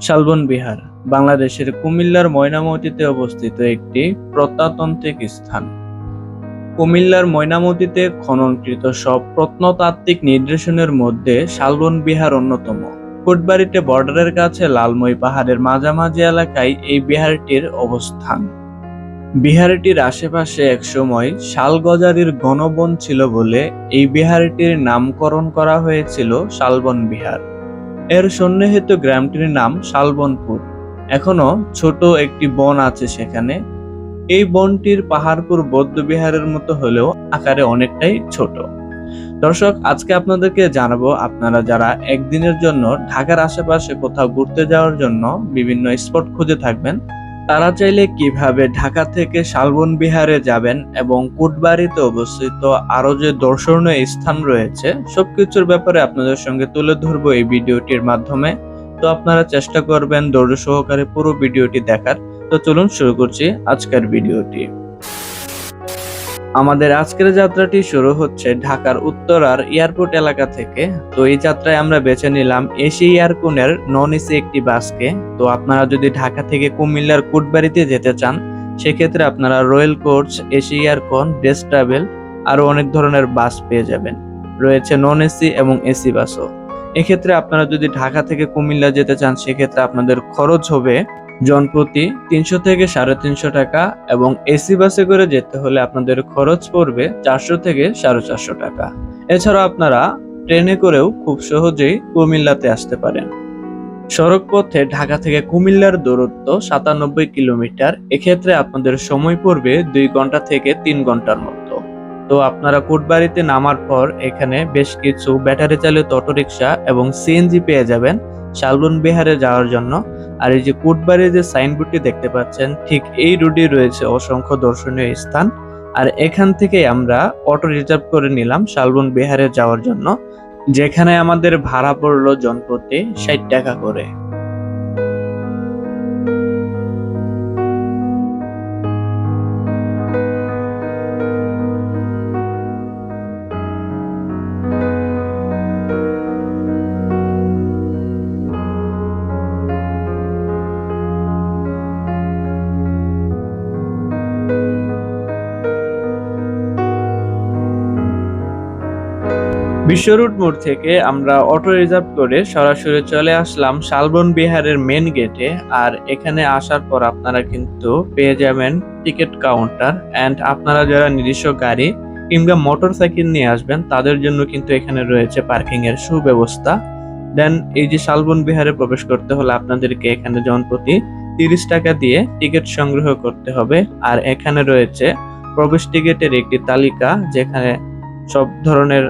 শালবন বিহার, বাংলাদেশের কুমিল্লার ময়নামতিতে অবস্থিত একটি প্রত্নতান্ত্রিক স্থান। কুমিল্লার ময়নামতিতে খননকৃত সব প্রত্নতাত্ত্বিক নিদর্শনের মধ্যে শালবন বিহার অন্যতম। কোটবাড়িতে বর্ডারের কাছে লালময় পাহাড়ের মাঝামাঝি এলাকায় এই বিহারটির অবস্থান। বিহারটির আশেপাশে একসময় শালগজারির ঘনবন ছিল বলে এই বিহারটির নামকরণ করা হয়েছিল শালবন বিহার। এর সন্নিহিত গ্রামটির নাম শালবনপুর। এখনও ছোট একটি বন আছে সেখানে। এই বনটির পাহাড়পুর বৌদ্ধবিহারের মতো হলেও আকারে অনেকটাই ছোট। দর্শক, আজকে আপনাদেরকে জানাব আপনারা যারা একদিনের জন্য ঢাকার আশেপাশে কোথাও ঘুরতে যাওয়ার জন্য বিভিন্ন স্পট খুঁজে থাকবেন তারা চাইলে কীভাবে ঢাকা থেকে শালবন বিহারে যাবেন এবং কুটবাড়িতে অবস্থিত আরও যে দর্শনীয় স্থান রয়েছে, সবকিছুর ব্যাপারে আপনাদের সঙ্গে তুলে ধরব এই ভিডিওটির মাধ্যমে। তো আপনারা চেষ্টা করবেন ধৈর্য সহকারে পুরো ভিডিওটি দেখার। তো চলুন শুরু করছি আজকের ভিডিওটি। আমাদের আজকের যাত্রাটি শুরু হচ্ছে ঢাকার উত্তরার এয়ারপোর্ট এলাকা থেকে। তো এই যাত্রায় আমরা বেছে নিলাম এসি এয়ারকোনের নন এসি একটি বাসকে। তো আপনারা যদি ঢাকা থেকে কুমিল্লার কুটবাড়িতে যেতে চান, সেক্ষেত্রে আপনারা রয়্যাল কোচ এসি এয়ারকন ডেস ট্রাভেল আরও অনেক ধরনের বাস পেয়ে যাবেন। রয়েছে নন এসি এবং এসি বাসও। এক্ষেত্রে আপনারা যদি ঢাকা থেকে কুমিল্লা যেতে চান, সেক্ষেত্রে আপনাদের খরচ হবে জনপ্রতি তিনশো থেকে সাড়ে তিনশো টাকা এবং এসি বাসে করে যেতে হলে আপনাদের খরচ পড়বে চারশো থেকে সাড়ে চারশো টাকা। এছাড়া আপনারা ট্রেনে করেও খুব সহজেই কুমিল্লাতে আসতে পারেন। সড়ক পথে ঢাকা থেকে কুমিল্লার দূরত্ব সাতানব্বই কিলোমিটার। এক্ষেত্রে আপনাদের সময় পড়বে দুই ঘণ্টা থেকে তিন ঘণ্টার মতো। তো আপনারা কোটবাড়িতে নামার পর এখানে বেশ কিছু ব্যাটারি চালিত অটোরিকশা এবং সিএনজি পেয়ে যাবেন। শালবন বিহারে যাওয়ার জন্য। আর এই যে কোটবাড়ি যে সাইনবোর্ডটি দেখতে পাচ্ছেন, ঠিক এই রোডে রয়েছে অসংখ্য দর্শনীয় স্থান। আর এখান থেকে আমরা অটো রিজার্ভ করে নিলাম শালবন বিহারে যাওয়ার জন্য, যেখানে আমাদের ভাড়া পড়ল জনপ্রতি ষাট টাকা করে। বিশ্বরুট মোড় থেকে আমরা অটো রিজার্ভ করে সরাসরি চলে আসলাম শালবন বিহারের মেন গেটে আর এখানে আসার পর আপনারা কিন্তু পেয়ে যাবেন টিকিট কাউন্টার অ্যান্ড আপনারা যারা নিজস্ব গাড়ি কিংবা মোটর সাইকেল নিয়ে আসবেন, তাদের জন্য কিন্তু এখানে রয়েছে পার্কিং এর সুব্যবস্থা। দেন এই যে শালবন বিহারে প্রবেশ করতে হলে আপনাদেরকে এখানে জনপ্রতি তিরিশ টাকা দিয়ে টিকিট সংগ্রহ করতে হবে, আর এখানে রয়েছে প্রবেশ টিকিটের একটি তালিকা যেখানে সব ধরনের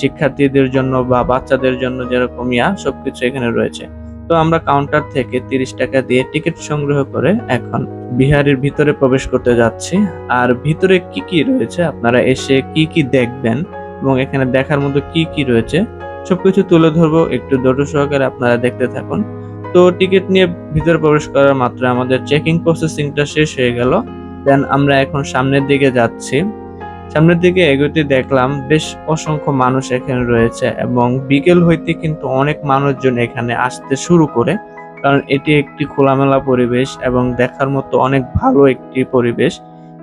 শিক্ষার্থীদের জন্য বা বাচ্চাদের জন্য যেরকম ইয়া, সবকিছু এখানে রয়েছে। তো আমরা কাউন্টার থেকে তিরিশ টাকা দিয়ে টিকিট সংগ্রহ করে এখন বিহারের ভিতরে প্রবেশ করতে যাচ্ছি। আর ভিতরে কি কি রয়েছে? আপনারা এসে কি কি দেখবেন? এবং এখানে দেখার মতো কি কি রয়েছে? সবকিছু তুলে ধরবো একটু ধৈর্য সহকারে আপনারা দেখতে থাকুন। তো টিকিট নিয়ে ভিতরে প্রবেশ করার মাত্র আমাদের চেকিং প্রসেসিংটা শেষ হয়ে গেল। দেন আমরা এখন সামনের দিকে যাচ্ছি। সামনের দিকে এগোতে দেখলাম বেশ অসংখ্য মানুষ এখানে রয়েছে এবং বিকেল হইতে কিন্তু অনেক মানুষজন এখানে আসতে শুরু করে, কারণ এটি একটি খোলামেলা পরিবেশ এবং দেখার মতো অনেক ভালো একটি পরিবেশ।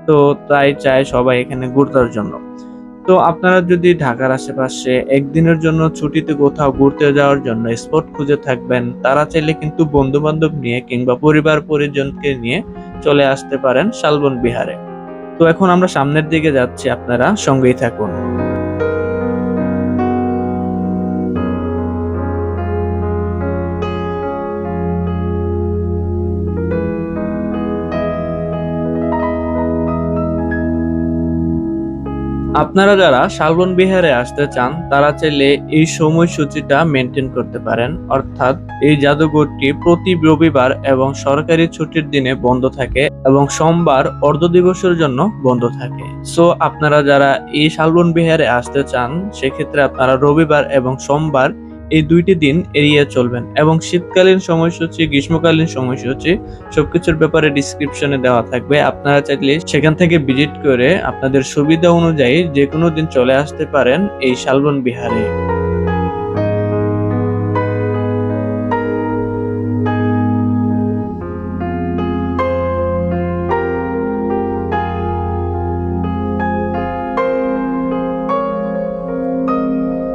তো তাই চায় সবাই এখানে ঘুরতার জন্য। তো আপনারা যদি ঢাকার আশেপাশে একদিনের জন্য ছুটিতে কোথাও ঘুরতে যাওয়ার জন্য স্পট খুঁজে থাকবেন, তারা চাইলে কিন্তু বন্ধু বান্ধব নিয়ে কিংবা পরিবার পরিজনকে নিয়ে চলে আসতে পারেন শালবন বিহারে। তো এখন আমরা সামনের দিকে যাচ্ছি আপনারা সঙ্গেই থাকুন। আপনারা যারা শালবন বিহারে আসতে চান, তারা চাইলে এই সময়সূচিটা মেনটেন করতে পারেন। অর্থাৎ এই জাদুঘরটি প্রতি রবিবার এবং সরকারি ছুটির দিনে বন্ধ থাকে এবং সোমবার অর্ধ দিবসের জন্য বন্ধ থাকে। সো আপনারা যারা এই শালবন বিহারে আসতে চান, সেক্ষেত্রে আপনারা রবিবার এবং সোমবার এই দুইটি দিন এড়িয়ে চলবেন এবং শীতকালীন সময়সূচি, গ্রীষ্মকালীন সময়সূচি সবকিছুর ব্যাপারে ডিসক্রিপশনে দেওয়া থাকবে। আপনারা চাইলে সেখান থেকে ভিজিট করে আপনাদের সুবিধা অনুযায়ী যে কোনো দিন চলে আসতে পারেন এই শালবন বিহারে।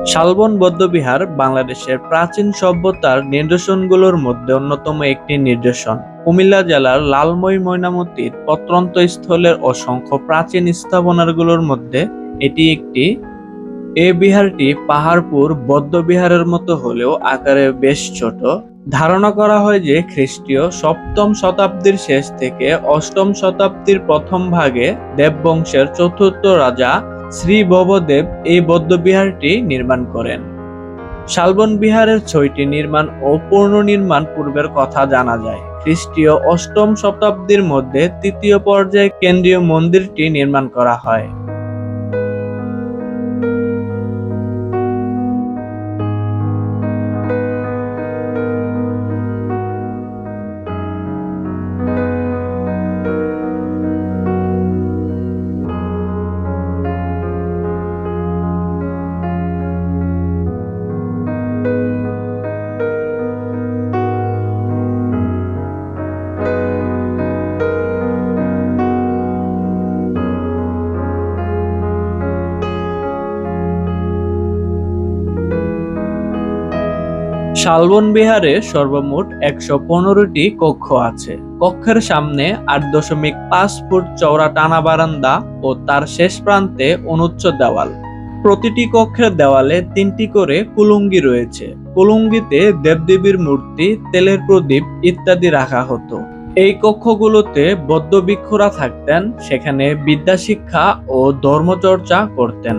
শালবন বৌদ্ধবিহার বাংলাদেশের প্রাচীন সভ্যতার নিদর্শনগুলোর মধ্যে অন্যতম একটি নিদর্শন। কুমিল্লা জেলার লালময় ময়নামতির প্রত্যন্ত স্থলের অসংখ্য প্রাচীন স্থাপনাগুলোর মধ্যে এটি একটি। এ বিহারটি পাহাড়পুর বৌদ্ধবিহারের মতো হলেও আকারে বেশ ছোট। ধারণা করা হয় যে খ্রিস্টীয় সপ্তম শতাব্দীর শেষ থেকে অষ্টম শতাব্দীর প্রথম ভাগে দেববংশের চতুর্থ রাজা শ্রী ববদেব এই বৌদ্ধবিহারটি নির্মাণ করেন। শালবন বিহারের ছয়টি নির্মাণ ও পুনর্নির্মাণ পূর্বের কথা জানা যায়। খ্রিস্টীয় অষ্টম শতাব্দীর মধ্যে তৃতীয় পর্যায়ে কেন্দ্রীয় মন্দিরটি নির্মাণ করা হয়। শালবন বিহারে সর্বমোট একশো পনেরোটি কক্ষ আছে। কক্ষের সামনে আট দশমিক পাঁচ ফুট চওড়া টানা বারান্দা ও তার শেষ প্রান্তে অনুচ্চ দেওয়াল। প্রতিটি কক্ষের দেওয়ালে তিনটি করে কুলুঙ্গি রয়েছে। কুলুঙ্গিতে দেবদেবীর মূর্তি, তেলের প্রদীপ ইত্যাদি রাখা হতো। এই কক্ষগুলোতে বৌদ্ধ ভিক্ষুরা থাকতেন, সেখানে বিদ্যা শিক্ষা ও ধর্মচর্চা করতেন।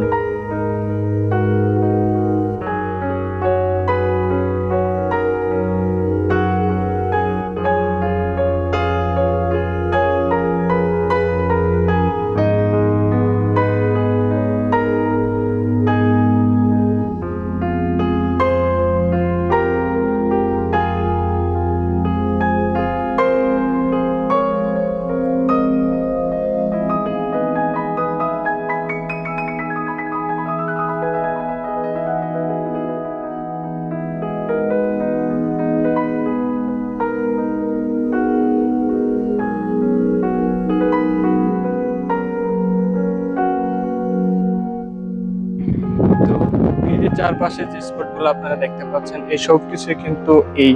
এই যে স্পটগুলো আপনারা দেখতে পাচ্ছেন, এই সব কিছু কিন্তু এই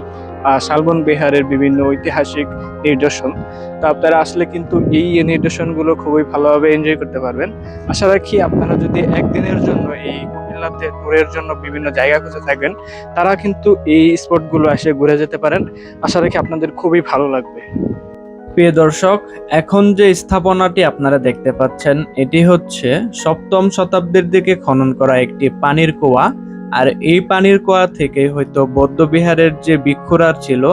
শালবন বিহারের বিভিন্ন ঐতিহাসিক নিদর্শন। তো আপনারা আসলে কিন্তু এই নিদর্শনগুলো খুবই ভালোভাবে এনজয় করতে পারবেন। আশা রাখি আপনারা যদি একদিনের জন্য এই কুমিল্লাতে ট্যুরের জন্য বিভিন্ন জায়গা খুঁজে থাকবেন তারা কিন্তু এই স্পটগুলো এসে ঘুরে যেতে পারেন। আশা রাখি আপনাদের খুবই ভালো লাগবে। প্রিয় দর্শক, এখন যে স্থাপনাটি আপনারা দেখতে পাচ্ছেন, এটি হচ্ছে সপ্তম শতাব্দীর দিকে খনন করা একটি পানির কুয়া। আর এই পানির কুয়া থেকে হয়তো বৌদ্ধ বিহারের যে ভিক্ষুরার ছিল,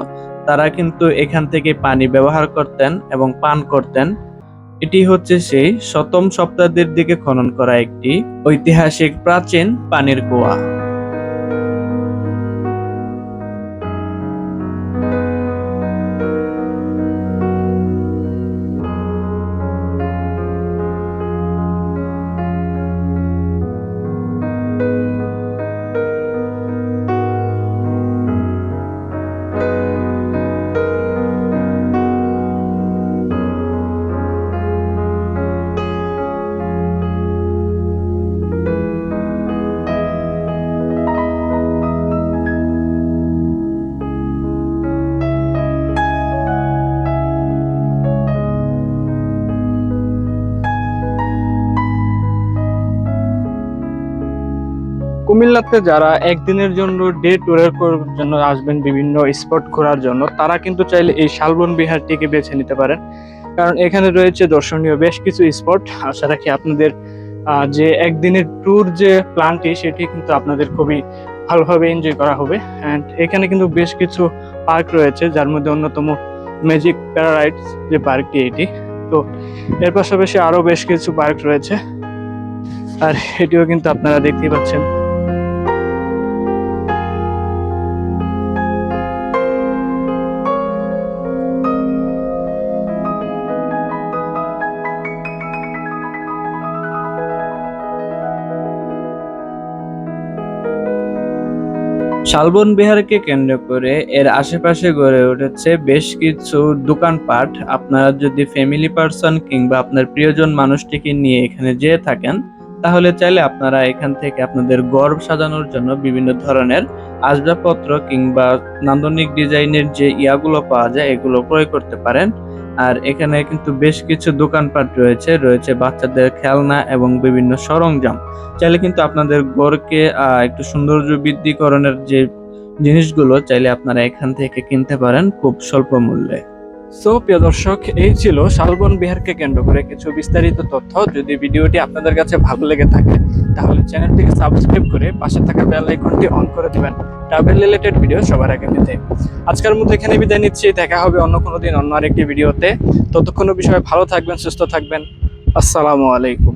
তারা কিন্তু এখান থেকে পানি ব্যবহার করতেন এবং পান করতেন। এটি হচ্ছে সেই সপ্তম শতাব্দীর দিকে খনন করা একটি ঐতিহাসিক প্রাচীন পানির কুয়া। কুমিল্লাতে যারা একদিনের জন্য ডে ট্যুরের জন্য আসবেন বিভিন্ন স্পট ঘোরার জন্য, তারা কিন্তু চাইলে এই শালবন বিহারটিকে বেছে নিতে পারেন। কারণ এখানে রয়েছে দর্শনীয় বেশ কিছু স্পট আশা রাখি আপনাদের যে একদিনের ট্যুর যে প্ল্যানটি সেটি কিন্তু আপনাদের খুবই ভালোভাবে এনজয় করা হবে। অ্যান্ড এখানে কিন্তু বেশ কিছু পার্ক রয়েছে, যার মধ্যে অন্যতম ম্যাজিক প্যারারাইডস যে পার্কটি এটি। তো এর পাশাপাশি আরও বেশ কিছু পার্ক রয়েছে। আর এটিও কিন্তু আপনারা দেখতেই পাচ্ছেন। শালবন বিহারকে কেন্দ্র করে এর আশেপাশে গড়ে উঠেছে বেশ কিছু দোকানপাট। আপনারা যদি ফ্যামিলি পার্সন কিংবা আপনার প্রিয়জন মানুষটিকে নিয়ে এখানে যেয়ে থাকেন, তাহলে চাইলে আপনারা এখান থেকে আপনাদের ঘর সাজানোর জন্য বিভিন্ন ধরনের আসবাবপত্র কিংবা নান্দনিক ডিজাইনের যে ইয়াগুলো পাওয়া যায়, এগুলো ক্রয় করতে পারেন। আর এখানে কিন্তু বেশ কিছু দোকানপাট রয়েছে রয়েছে বাচ্চাদের খেলনা এবং বিভিন্ন সরঞ্জাম। চাইলে কিন্তু আপনাদের গড়কে একটু সৌন্দর্য বৃদ্ধিকরণের যে জিনিসগুলো, চাইলে আপনারা এখান থেকে কিনতে পারেন খুব স্বল্প মূল্যে। সো, প্রিয় দর্শক, এই ছিল শালবন বিহারকে কেন্দ্র করে কিছু বিস্তারিত তথ্য। যদি ভিডিওটি আপনাদের কাছে ভালো লেগে থাকে, তাহলে চ্যানেলটিকে সাবস্ক্রাইব করে পাশে থাকা বেল আইকনটি অন করে দিবেন। ট্রাভেল রিলেটেড ভিডিও সবার আগে পেতে। আজকের মতো এখানে বিদায় নিচ্ছি। দেখা হবে অন্য কোনো দিন অন্য আরেকটি ভিডিওতে ততক্ষণ বিষয়ে ভালো থাকবেন, সুস্থ থাকবেন। আসসালামু আলাইকুম।